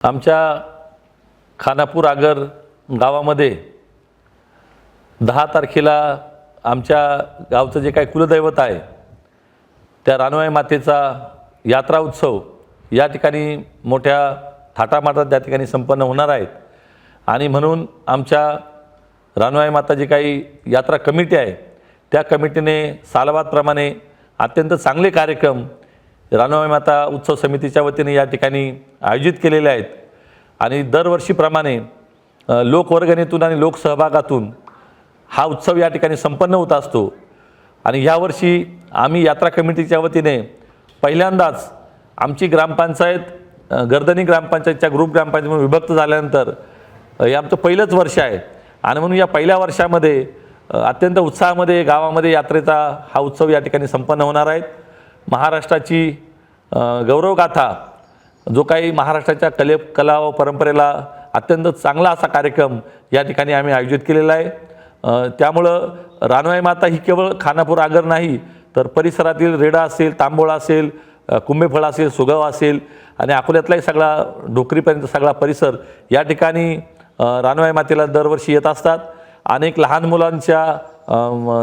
आमच्या खानापूर आगर गावामध्ये दहा तारखेला आमच्या गावचं जे काही कुलदैवत आहे त्या रानवाई मातेचा यात्रा उत्सव या ठिकाणी मोठ्या थाटामाटात त्या ठिकाणी संपन्न होणार आहेत आणि म्हणून आमच्या रानवाई माता जी काही यात्रा कमिटी आहे त्या कमिटीने सालवादप्रमाणे अत्यंत चांगले कार्यक्रम रानोबाई माता उत्सव समितीच्या वतीने या ठिकाणी आयोजित केलेले आहेत. आणि दरवर्षीप्रमाणे लोकवर्गणीतून आणि लोकसहभागातून हा उत्सव या ठिकाणी संपन्न होत असतो. आणि यावर्षी आम्ही यात्रा कमिटीच्या वतीने पहिल्यांदाच आमची ग्रामपंचायत गर्दनी ग्रामपंचायतच्या ग्रुप ग्रामपंचायत विभक्त झाल्यानंतर हे आमचं पहिलंच वर्ष आहे. आणि म्हणून या पहिल्या वर्षामध्ये अत्यंत उत्साहामध्ये गावामध्ये यात्रेचा हा उत्सव या ठिकाणी संपन्न होणार आहेत महाराष्ट्राची गौरवगाथा जो काही महाराष्ट्राच्या कले कला व परंपरेला अत्यंत चांगला असा कार्यक्रम या ठिकाणी आम्ही आयोजित केलेला आहे. त्यामुळं रानवाई माता ही केवळ खानापूर आगर नाही तर परिसरातील रेडा असेल तांबोळा असेल कुंभेफळ असेल सुगाव असेल आणि अकोल्यातलाही सगळा डोकरीपर्यंत सगळा परिसर या ठिकाणी रानवाई मातेला दरवर्षी येत असतात. अनेक लहान मुलांच्या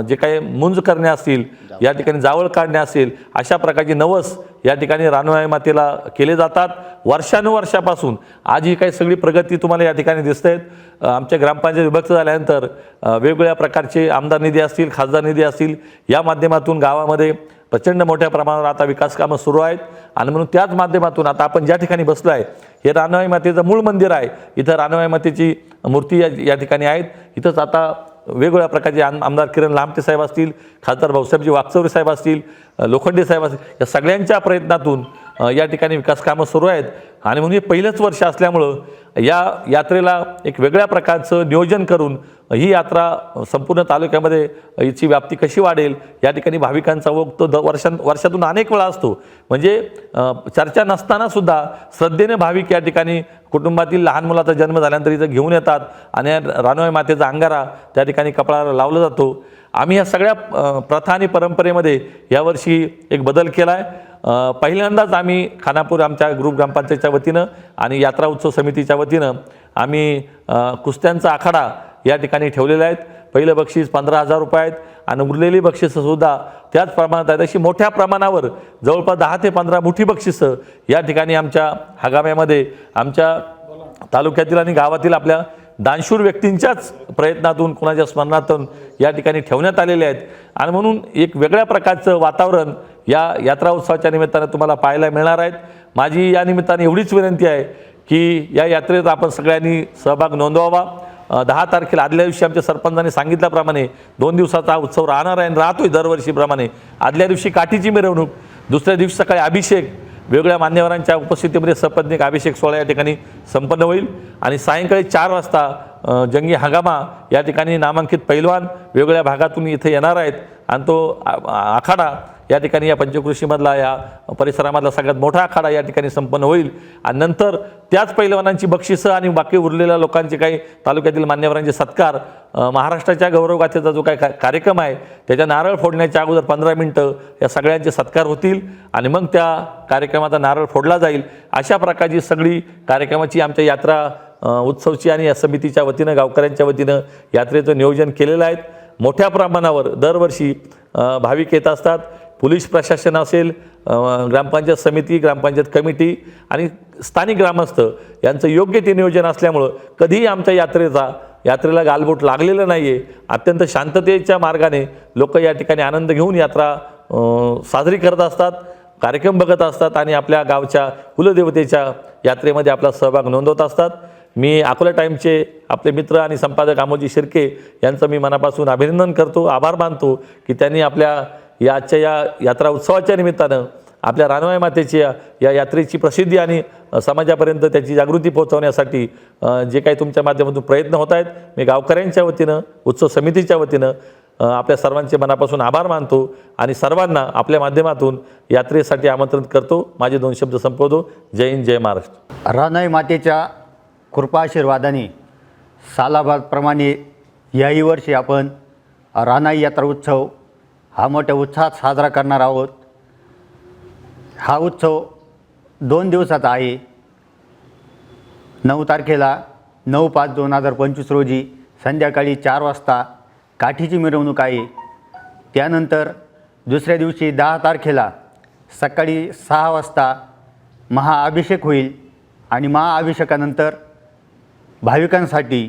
जे काही मुंज करणे असतील या ठिकाणी जावळ काढणे असेल अशा प्रकारचे नवस या ठिकाणी रानवाई मातेला केले जातात. वर्षानुवर्षापासून आज ही काही सगळी प्रगती तुम्हाला या ठिकाणी दिसत. आहेत आमच्या ग्रामपंचायत विभक्त झाल्यानंतर वेगवेगळ्या प्रकारचे आमदार निधी असतील खासदार निधी असतील या माध्यमातून गावामध्ये प्रचंड मोठ्या प्रमाणावर आता विकास कामं सुरू आहेत. आणि म्हणून त्याच माध्यमातून आता आपण ज्या ठिकाणी बसलो आहे हे रानवाई मातेचं मूळ मंदिर आहे. इथं रानवाई मातेची मूर्ती या या ठिकाणी आहेत. इथंच आता वेगवेगळ्या प्रकारचे आम आमदार किरण लांबटे साहेब असतील खासदार भाऊसाहेबजी वागचौरे साहेब असतील लोखंडे साहेब असतील या सगळ्यांच्या प्रयत्नातून या ठिकाणी विकास कामं सुरू आहेत. आणि म्हणून हे पहिलंच वर्ष असल्यामुळं या यात्रेला एक वेगळ्या प्रकारचं नियोजन करून ही यात्रा संपूर्ण तालुक्यामध्ये हिची व्याप्ती कशी वाढेल या ठिकाणी भाविकांचा ओघ तो द वर्षां वर्षातून अनेक वेळा असतो. म्हणजे चर्चा नसतानासुद्धा श्रद्धेने भाविक या ठिकाणी कुटुंबातील लहान मुलाचा जन्म झाल्यानंतर इथं घेऊन येतात आणि रानवाई मातेचा अंगारा त्या ठिकाणी कपाळाला लावला जातो. आम्ही या सगळ्या प्रथा आणि परंपरेमध्ये यावर्षी एक बदल केला आहे पहिल्यांदाच आम्ही खानापूर आमच्या ग्रुप ग्रामपंचायतच्या वतीनं आणि यात्रा उत्सव समितीच्या वतीनं आम्ही कुस्त्यांचा आखाडा या ठिकाणी ठेवलेला आहेत. पहिलं बक्षीस पंधरा हजार रुपये आहेत आणि उरलेली बक्षिसंसुद्धा त्याच प्रमाणात आहेत. अशी मोठ्या प्रमाणावर जवळपास दहा ते पंधरा मोठी बक्षिसं या ठिकाणी आमच्या हगाम्यामध्ये आमच्या तालुक्यातील आणि गावातील आपल्या दानशूर व्यक्तींच्याच प्रयत्नातून कुणाच्या स्मरणातून या ठिकाणी ठेवण्यात आलेले आहेत. आणि म्हणून एक वेगळ्या प्रकारचं वातावरण या यात्रा उत्सवाच्या निमित्तानं तुम्हाला पाहायला मिळणार आहेत. माझी या निमित्ताने एवढीच विनंती आहे की या यात्रेत आपण सगळ्यांनी सहभाग नोंदवावा. दहा तारखेला आदल्या दिवशी आमच्या सरपंचांनी सांगितल्याप्रमाणे दोन दिवसाचा हा उत्सव राहणार आहे आणि राहतोय दरवर्षीप्रमाणे. आदल्या दिवशी काठीची मिरवणूक दुसऱ्या दिवशी सकाळी अभिषेक वेगवेगळ्या मान्यवरांच्या उपस्थितीमध्ये सपत्निक अभिषेक सोहळा या ठिकाणी संपन्न होईल. आणि सायंकाळी चार वाजता जंगी हंगामा या ठिकाणी नामांकित पैलवान वेगवेगळ्या भागातून इथे येणार आहेत. आणि तो आखाडा या ठिकाणी या पंचकृषीमधला या परिसरामधला सगळ्यात मोठा आखाडा या ठिकाणी संपन्न होईल. आणि नंतर त्याच पैलवानांची बक्षिसं आणि बाकी उरलेल्या लोकांचे काही तालुक्यातील मान्यवरांचे सत्कार महाराष्ट्राच्या गौरवगाथेचा जो काही कार्यक्रम आहे त्याच्या नारळ फोडण्याच्या अगोदर पंधरा मिनटं या सगळ्यांचे सत्कार होतील आणि मग त्या कार्यक्रमाचा नारळ फोडला जाईल. अशा प्रकारची सगळी कार्यक्रमाची आमच्या यात्रा उत्सवची आणि या समितीच्या वतीनं गावकऱ्यांच्या वतीनं यात्रेचं नियोजन केलेलं आहे. मोठ्या प्रमाणावर दरवर्षी भाविक येत असतात. पोलीस प्रशासन असेल ग्रामपंचायत समिती ग्रामपंचायत कमिटी आणि स्थानिक ग्रामस्थ यांचं योग्य ते नियोजन असल्यामुळं कधीही आमच्या यात्रेचा यात्रेला गालबोट लागलेलं नाही आहे अत्यंत शांततेच्या मार्गाने लोक या ठिकाणी आनंद घेऊन यात्रा साजरी करत असतात कार्यक्रम बघत असतात आणि आपल्या गावच्या कुलदेवतेच्या यात्रेमध्ये आपला सहभाग नोंदवत असतात. मी अकोला टाईमचे आपले मित्र आणि संपादक आमोजी शिर्के यांचं मी मनापासून अभिनंदन करतो आभार मानतो की त्यांनी आपल्या या आजच्या या यात्रा उत्सवाच्या निमित्तानं आपल्या रानवाई मातेची या यात्रेची प्रसिद्धी आणि समाजापर्यंत त्याची जागृती पोहोचवण्यासाठी जे काही तुमच्या माध्यमातून प्रयत्न होत आहेत मी गावकऱ्यांच्या वतीनं उत्सव समितीच्या वतीनं आपल्या सर्वांचे मनापासून आभार मानतो आणि सर्वांना आपल्या माध्यमातून यात्रेसाठी आमंत्रण करतो. माझे दोन शब्द संपवतो. जय हिंद जय महाराष्ट्र. रानाई मातेच्या कृपाशीर्वादाने सालाबादप्रमाणे याही वर्षी आपण रानाई यात्रा उत्सव हा मोठ्या उत्साहात साजरा करणार आहोत. हा उत्सव दोन दिवसाचा आहे. नऊ तारखेला नऊ पाच दोन हजार पंचवीस रोजी संध्याकाळी चार वाजता काठीची मिरवणूक आहे. त्यानंतर दुसऱ्या दिवशी दहा तारखेला सकाळी सहा वाजता महाअभिषेक होईल आणि महाअभिषेकानंतर भाविकांसाठी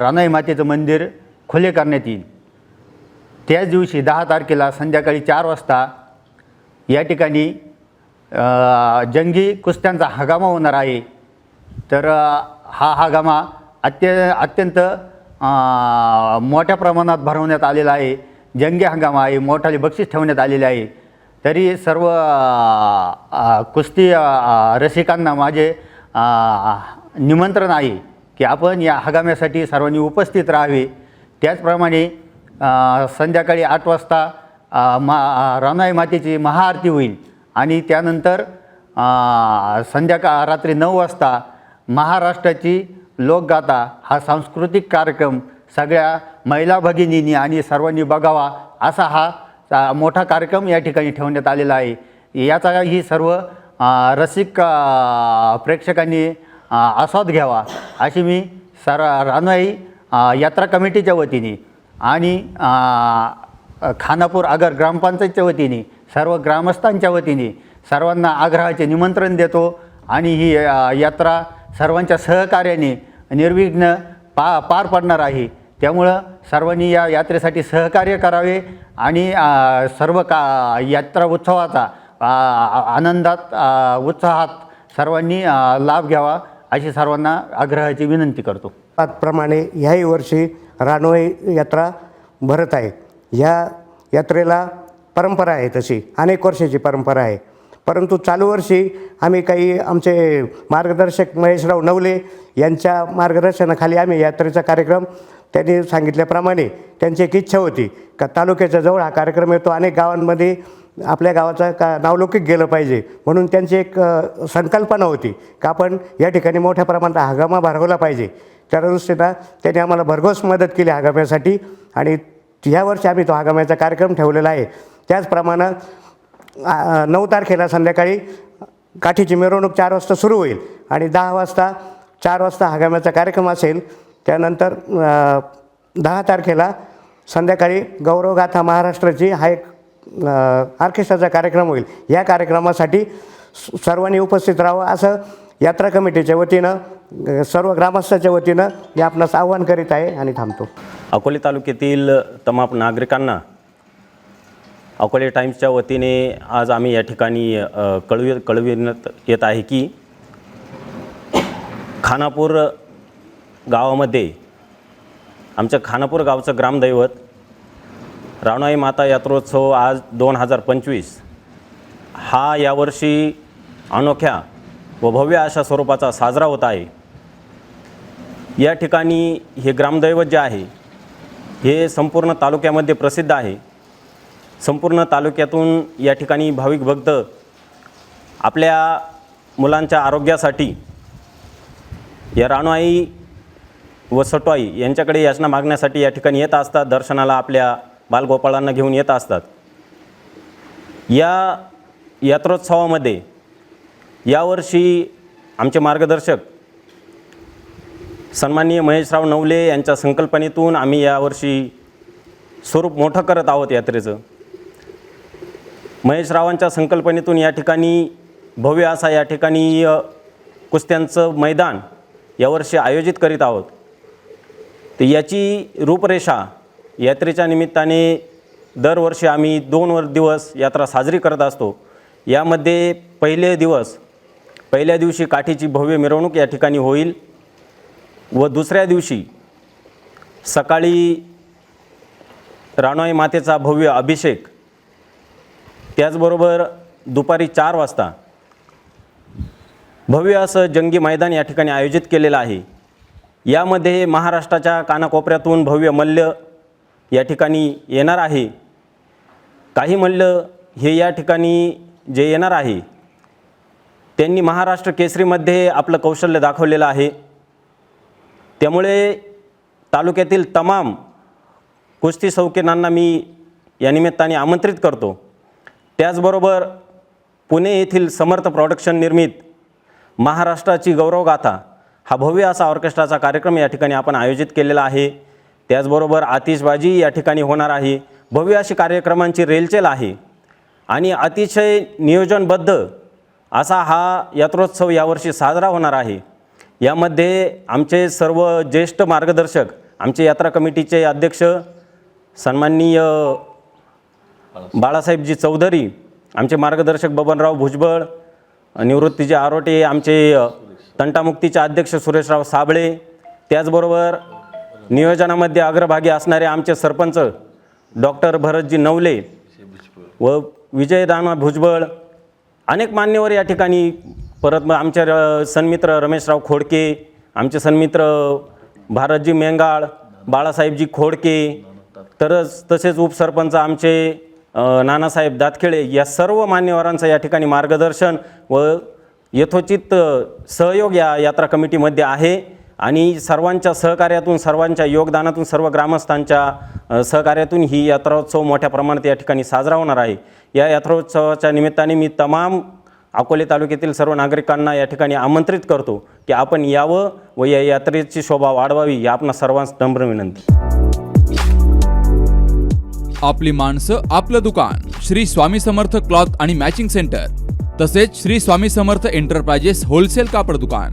रानाई मातेचं मंदिर खुले करण्यात येईल. त्याच दिवशी दहा तारखेला संध्याकाळी चार वाजता या ठिकाणी जंगी कुस्त्यांचा हगामा होणार आहे. तर हा हगामा अत्य अत्यंत मोठ्या प्रमाणात भरवण्यात आलेला आहे. जंगी हंगामा आहे मोठाले बक्षीस ठेवण्यात आलेले आहे. तरी सर्व कुस्ती रसिकांना माझे निमंत्रण आहे की आपण या हगाम्यासाठी सर्वांनी उपस्थित राहावे. त्याचप्रमाणे संध्याकाळी आठ वाजता मा रानाई मातेची महाआरती होईल. आणि त्यानंतर संध्याकाळ रात्री नऊ वाजता महाराष्ट्राची लोकगाथा हा सांस्कृतिक कार्यक्रम सगळ्या महिला भगिनींनी आणि सर्वांनी बघावा असा हा मोठा कार्यक्रम या ठिकाणी ठेवण्यात आलेला आहे. याचा ही सर्व रसिक प्रेक्षकांनी आस्वाद घ्यावा अशी मी सर रानवाई यात्रा कमिटीच्या वतीने आणि खानापूर आगर ग्रामपंचायतच्या वतीने सर्व ग्रामस्थांच्या वतीने सर्वांना आग्रहाचे निमंत्रण देतो आणि ही यात्रा सर्वांच्या सहकार्याने निर्विघ्न पा पार पडणार आहे. त्यामुळं सर्वांनी या यात्रेसाठी सहकार्य करावे आणि सर्व का यात्रा उत्सवाचा आनंदात उत्साहात सर्वांनी लाभ घ्यावा अशी सर्वांना आग्रहाची विनंती करतो. प्रमाणे ह्याही वर्षी रानोई यात्रा भरत आहे. ह्या यात्रेला परंपरा आहे तशी अनेक वर्षाची परंपरा आहे. परंतु चालू वर्षी आम्ही काही आमचे मार्गदर्शक महेशराव नवले यांच्या मार्गदर्शनाखाली आम्ही यात्रेचा कार्यक्रम त्यांनी सांगितल्याप्रमाणे त्यांची एक इच्छा होती का तालुक्याच्या जवळ हा कार्यक्रम येतो. अनेक गावांमध्ये आपल्या गावाचा का नावलौकिक गेलं पाहिजे. म्हणून त्यांची एक संकल्पना होती का आपण या ठिकाणी मोठ्या प्रमाणात हगामा भरवला पाहिजे. त्या दृष्टीनं त्यांनी आम्हाला भरघोस मदत केली हगाम्यासाठी आणि ह्या वर्षी आम्ही तो हगाम्याचा कार्यक्रम ठेवलेला आहे. त्याचप्रमाणे नऊ तारखेला संध्याकाळी काठीची मिरवणूक चार वाजता सुरू होईल आणि दहा वाजता चार वाजता हगाम्याचा कार्यक्रम असेल. त्यानंतर दहा तारखेला संध्याकाळी गौरवगाथा महाराष्ट्राची हा एक ऑर्केस्ट्राचा कार्यक्रम होईल. या कार्यक्रमासाठी सर्वांनी उपस्थित राहावं. असं यात्रा कमिटीच्या वतीनं सर्व ग्रामस्थाच्या वतीनं मी आपणास आव्हान करीत आहे आणि थांबतो. अकोले तालुक्यातील तमाम नागरिकांना अकोले टाईम्सच्या वतीने आज आम्ही या ठिकाणी कळवी कळविण्यात येत आहे की खानापूर गावामध्ये आमच्या खानापूर गावचं ग्रामदैवत रावणाई माता यात्रोत्सव आज दोन हजार पंचवीस. हा यावर्षी अनोख्या व भव्य अशा स्वरूपाचा साजरा होत आहे. या ठिकाणी हे ग्रामदैवत जे आहे. हे संपूर्ण तालुक्यामध्ये प्रसिद्ध आहे. संपूर्ण तालुक्यातून या ठिकाणी भाविक भक्त आपल्या मुलांच्या आरोग्यासाठी या राणूआई व सटवाई यांच्याकडे याचना मागण्यासाठी या ठिकाणी येत असतात. दर्शनाला आपल्या बालगोपाळांना घेऊन येत असतात. या यात्रोत्सवामध्ये यावर्षी आमचे मार्गदर्शक सन्माननीय महेशराव नवले यांच्या संकल्पनेतून आम्ही यावर्षी स्वरूप मोठं करत आहोत यात्रेचं. महेशरावांच्या संकल्पनेतून या ठिकाणी भव्य असा या ठिकाणी कुस्त्यांचं मैदान यावर्षी आयोजित करीत आहोत. तर याची रूपरेषा यात्रेच्या निमित्ताने दरवर्षी आम्ही दोन वर दिवस यात्रा साजरी करत असतो. यामध्ये पहिले दिवस पहिल्या दिवशी काठीची भव्य मिरवणूक या ठिकाणी होईल व दुसऱ्या दिवशी सकाळी राणोई मातेचा भव्य अभिषेक. त्याचबरोबर दुपारी चार वाजता भव्य असं जंगी मैदान या ठिकाणी आयोजित केलेलं आहे. यामध्ये महाराष्ट्राच्या कानाकोपऱ्यातून भव्य मल्ल या ठिकाणी येणार आहे. काही म्हणलं हे या ठिकाणी जे येणार आहे त्यांनी महाराष्ट्र केसरीमध्ये आपलं कौशल्य दाखवलेलं आहे. त्यामुळे तालुक्यातील तमाम कुस्ती सौकिनांना मी या निमित्ताने आमंत्रित करतो. त्याचबरोबर पुणे येथील समर्थ प्रॉडक्शन निर्मित महाराष्ट्राची गौरवगाथा हा भव्य असा ऑर्केस्ट्राचा कार्यक्रम या ठिकाणी आपण आयोजित केलेला आहे. त्याचबरोबर आतिषबाजी या ठिकाणी होणार आहे. भव्य अशी कार्यक्रमांची रेलचेल आहे. आणि अतिशय नियोजनबद्ध असा हा यात्रोत्सव यावर्षी साजरा होणार आहे. यामध्ये आमचे सर्व ज्येष्ठ मार्गदर्शक आमचे यात्रा कमिटीचे अध्यक्ष सन्माननीय बाळासाहेबजी चौधरी आमचे मार्गदर्शक बबनराव भुजबळ निवृत्तीचे आरोटे आमचे तंटामुक्तीचे अध्यक्ष सुरेशराव साबळे त्याचबरोबर नियोजनामध्ये अग्रभागी असणारे आमचे सरपंच डॉक्टर भरतजी नवले व विजयदाना भुजबळ अनेक मान्यवर या ठिकाणी परत मग आमचे र- सन्मित्र रमेशराव खोडके आमचे सन्मित्र भारतजी मेंगाळ बाळासाहेबजी खोडके तरच तसेच उपसरपंच आमचे नानासाहेब दातखेळे या सर्व मान्यवरांचं या ठिकाणी मार्गदर्शन व यथोचित सहयोग या यात्रा कमिटीमध्ये आहे. आणि सर्वांच्या सहकार्यातून सर्वांच्या योगदानातून सर्व ग्रामस्थांच्या सहकार्यातून ही यात्रोत्सव मोठ्या प्रमाणात या ठिकाणी साजरा होणार आहे. या यात्रोत्सवाच्या निमित्ताने मी तमाम अकोले तालुक्यातील सर्व नागरिकांना या ठिकाणी आमंत्रित करतो की आपण यावं व या यात्रेची शोभा वाढवावी या आपण सर्वांस नम्र विनंती. आपली माणसं आपलं दुकान श्री स्वामी समर्थ क्लॉथ आणि मॅचिंग सेंटर तसेच श्री स्वामी समर्थ एंटरप्राइजेस होलसेल कापड दुकान.